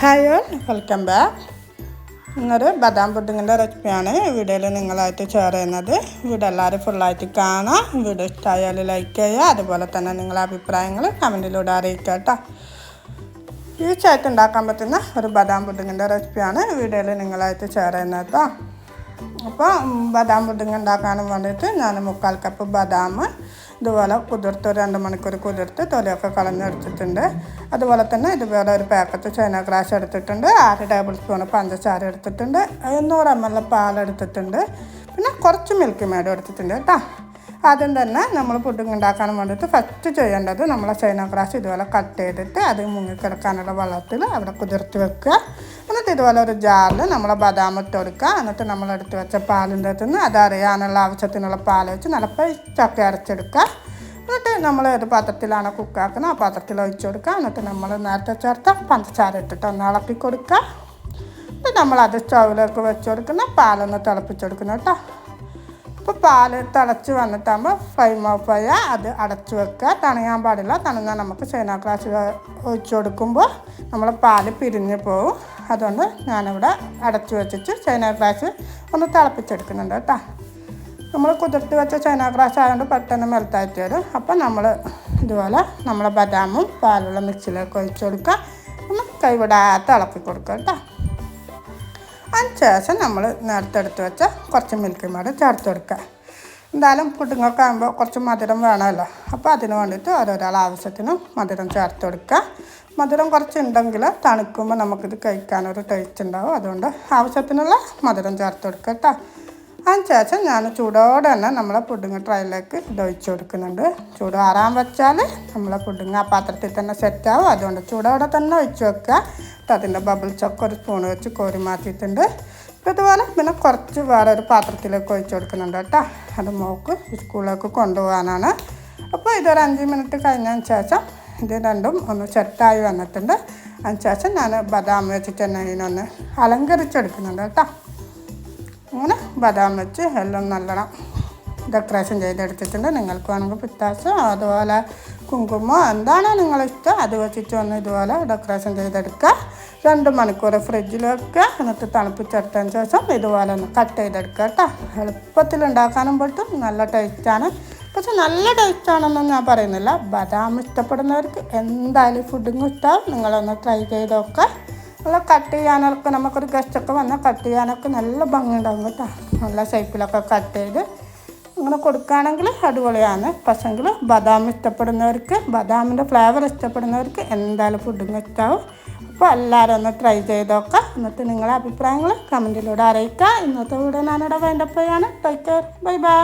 Hi all welcome back ഇന്നൊരു ബദാം പുഡിങ്ങിന്റെ റെസിപ്പിയാണ് വീഡിയോയിൽ നിങ്ങളായിട്ട് ഷെയർ ചെയ്യുന്നത്. വീഡിയോ എല്ലാവരും ഫുള്ളായിട്ട് കാണാം. വീഡിയോ ഇഷ്ടമായാൽ ലൈക്ക് ചെയ്യുക. അതുപോലെ തന്നെ നിങ്ങളെ അഭിപ്രായങ്ങൾ കമന്റിലൂടെ അറിയിക്കുക കേട്ടോ. ഈസിയായിട്ട് ഉണ്ടാക്കാൻ പറ്റുന്ന ഒരു ബദാം പുഡിങ്ങിന്റെ റെസിപ്പിയാണ് വീഡിയോയിൽ നിങ്ങളായിട്ട് ഷെയർ ചെയ്യുന്നത് കേട്ടോ. അപ്പോൾ ബദാം പുഡിങ് ഉണ്ടാക്കാനും വേണ്ടിയിട്ട് ഞാൻ മുക്കാൽ കപ്പ് ബദാം ഇതുപോലെ കുതിർത്ത് രണ്ട് മണിക്കൂർ കുതിർത്ത് തൊലിയൊക്കെ കളഞ്ഞെടുത്തിട്ടുണ്ട് അതുപോലെ തന്നെ ഇതുപോലെ ഒരു പാക്കറ്റ് ചൈന ഗ്രാസ് എടുത്തിട്ടുണ്ട്. ആറ് ടേബിൾ സ്പൂൺ പഞ്ചസാര എടുത്തിട്ടുണ്ട്. നൂറ് എം എൽ പാലെടുത്തിട്ടുണ്ട് പിന്നെ കുറച്ച് മിൽക്ക് മേഡ് എടുത്തിട്ടുണ്ട് കേട്ടോ. ആദ്യം തന്നെ നമ്മൾ പുഡിങ് ഉണ്ടാക്കാൻ വേണ്ടിയിട്ട് ഫസ്റ്റ് ചെയ്യേണ്ടത് നമ്മളെ ചൈന ഗ്രാസ് ഇതുപോലെ കട്ട് ചെയ്തിട്ട് അത് മുങ്ങിക്കിടക്കാനുള്ള വെള്ളത്തിൽ അവിടെ കുതിർത്ത് വെക്കുക. എന്നിട്ട് ഇതുപോലെ ഒരു ജാറിൽ നമ്മൾ ബദാം ഇട്ട് കൊടുക്കുക. എന്നിട്ട് നമ്മൾ എടുത്ത് വെച്ച പാലിന്റെ അകത്ത് നിന്ന് അതറിയാനുള്ള ആവശ്യത്തിനുള്ള പാൽ വെച്ച് നല്ല ചക്ക അരച്ചെടുക്കുക. എന്നിട്ട് നമ്മൾ ഏത് പാത്രത്തിലാണ് കുക്കാക്കുന്നത് ആ പാത്രത്തിൽ ഒഴിച്ചു കൊടുക്കുക. എന്നിട്ട് നമ്മൾ നേരത്തെ ചേർത്ത പഞ്ചസാര ഇട്ടിട്ട് ഒന്ന് ഇളക്കി കൊടുക്കുക. എന്നിട്ട് നമ്മളത് സ്റ്റൗവിലേക്ക് വെച്ച് കൊടുക്കുന്ന പാലൊന്ന് തിളപ്പിച്ചെടുക്കുന്നു കേട്ടോ. അപ്പോൾ പാൽ തിളച്ച് വന്നിട്ടാകുമ്പോൾ ഫ്ലെയിം ഓഫ് ചെയ്യുക അത് അടച്ചു വെക്കുക. തണങ്ങാൻ പാടില്ല. തണുങ്ങാൻ നമുക്ക് ചൈന ക്ലാസ് ഒഴിച്ചു കൊടുക്കുമ്പോൾ നമ്മൾ പാൽ പിരിഞ്ഞ് പോകും അതുകൊണ്ട് ഞാനിവിടെ അടച്ചു വെച്ചിട്ട് ചൈന ക്ലാസ് ഒന്ന് തിളപ്പിച്ചെടുക്കുന്നുണ്ട് കേട്ടോ. നമ്മൾ കുതിർത്ത് വെച്ച ചൈന ക്ലാസ് ആയതുകൊണ്ട് പെട്ടെന്ന് മെൽത്തായിട്ട് വരും അപ്പോൾ നമ്മൾ ഇതുപോലെ നമ്മളെ ബദാമും പാലുള്ള മിക്സിയിലേക്ക് ഒഴിച്ചു കൊടുക്കുക. ഒന്ന് കൈവിടാതെ തിളപ്പിക്കൊടുക്കുക കൊടുക്കുക കേട്ടോ. അതിന് ശേഷം നമ്മൾ നേരത്തെ എടുത്ത് വെച്ച കുറച്ച് മിൽക്ക് മാഡം ചേർത്ത് കൊടുക്കുക. എന്തായാലും പുഡിങ്ങൊക്കെ ആകുമ്പോൾ കുറച്ച് മധുരം വേണമല്ലോ. അപ്പോൾ അതിന് വേണ്ടിയിട്ട് ഓരോരാൾ ആവശ്യത്തിന് മധുരം ചേർത്ത് കൊടുക്കുക. മധുരം കുറച്ചുണ്ടെങ്കിൽ തണുക്കുമ്പോൾ നമുക്കിത് കഴിക്കാനൊരു ടേസ്റ്റ് ഉണ്ടാവും. അതുകൊണ്ട് ആവശ്യത്തിനുള്ള മധുരം ചേർത്ത് കൊടുക്കുക കേട്ടോ. അതിന് ശേഷം ഞാൻ ചൂടോടെ തന്നെ നമ്മളെ പുഡിങ് ട്രൈയിലേക്ക് ഇത് കൊടുക്കുന്നുണ്ട്. ചൂട് ആറാൻ വെച്ചാൽ നമ്മളെ പുഡിങ് ആ പാത്രത്തിൽ തന്നെ സെറ്റാവും. അതുകൊണ്ട് ചൂടോടെ തന്നെ ഒഴിച്ച് വെക്കുക. അതിന്റെ ബബിൾസൊക്കെ ഒരു സ്പൂൺ വെച്ച് കോരി മാറ്റിയിട്ടുണ്ട്. ഇതുപോലെ പിന്നെ കുറച്ച് വേറെ ഒരു പാത്രത്തിലേക്ക് ഒഴിച്ച് കൊടുക്കുന്നുണ്ട് കേട്ടോ. അത് മോക്ക് സ്കൂളിലേക്ക് കൊണ്ടുപോകാനാണ്. അപ്പോൾ ഇതൊരു അഞ്ച് മിനിറ്റ് കഴിഞ്ഞതിന് ശേഷം ഇത് രണ്ടും ഒന്ന് സെറ്റായി വന്നിട്ടുണ്ട്. അതിന് ശേഷം ഞാൻ ബദാം വെച്ചിട്ട് തന്നെ ഇതിനൊന്ന് അലങ്കരിച്ചെടുക്കുന്നുണ്ട് കേട്ടോ. അങ്ങനെ ബദാം വെച്ച് എല്ലാം നല്ലോണം ഡെക്കറേഷൻ ചെയ്തെടുത്തിട്ടുണ്ട്. നിങ്ങൾക്ക് വേണമെങ്കിൽ പിത്താസോ അതുപോലെ കുങ്കുമോ എന്താണോ നിങ്ങളിഷ്ടം? അത് വെച്ചിട്ട് ഒന്ന് ഇതുപോലെ ഡെക്കറേഷൻ ചെയ്തെടുക്കുക. രണ്ട് മണിക്കൂർ ഫ്രിഡ്ജിൽ വെക്കുക. എന്നിട്ട് തണുപ്പിച്ചെടുത്തതിന് ശേഷം ഇതുപോലെ ഒന്ന് കട്ട് ചെയ്തെടുക്കുക കേട്ടോ. എളുപ്പത്തിൽ ഉണ്ടാക്കാനും പറ്റും. നല്ല ടേസ്റ്റാണ്. പക്ഷെ നല്ല ടേസ്റ്റാണെന്നും ഞാൻ പറയുന്നില്ല. ബദാം ഇഷ്ടപ്പെടുന്നവർക്ക് എന്തായാലും ഫുഡിങ് ഇഷ്ടമാവും നിങ്ങളൊന്ന് ട്രൈ ചെയ്ത് നോക്കുക. നല്ല കട്ട് ചെയ്യാനൊക്കെ നമുക്കൊരു ഗസ്റ്റൊക്കെ വന്നാൽ കട്ട് ചെയ്യാനൊക്കെ നല്ല ഭംഗിയുണ്ടാകും കേട്ടോ. നല്ല ഷേപ്പിലൊക്കെ കട്ട് ചെയ്ത് അങ്ങനെ കൊടുക്കുകയാണെങ്കിൽ അടിപൊളിയാണ്. പക്ഷെങ്കിൽ ബദാം ഇഷ്ടപ്പെടുന്നവർക്ക് ബദാമിന്റെ ഫ്ലേവർ ഇഷ്ടപ്പെടുന്നവർക്ക് എന്തായാലും ഫുഡും ഇഷ്ടമാവും അപ്പോൾ എല്ലാവരും ഒന്ന് ട്രൈ ചെയ്ത് നോക്കാം. എന്നിട്ട് നിങ്ങളുടെ അഭിപ്രായങ്ങൾ കമന്റിലൂടെ അറിയിക്കുക. ഇന്നത്തെ വീഡിയോ ഞാനിവിടെ വേണ്ടപ്പോഴാണ്. Take care bye bye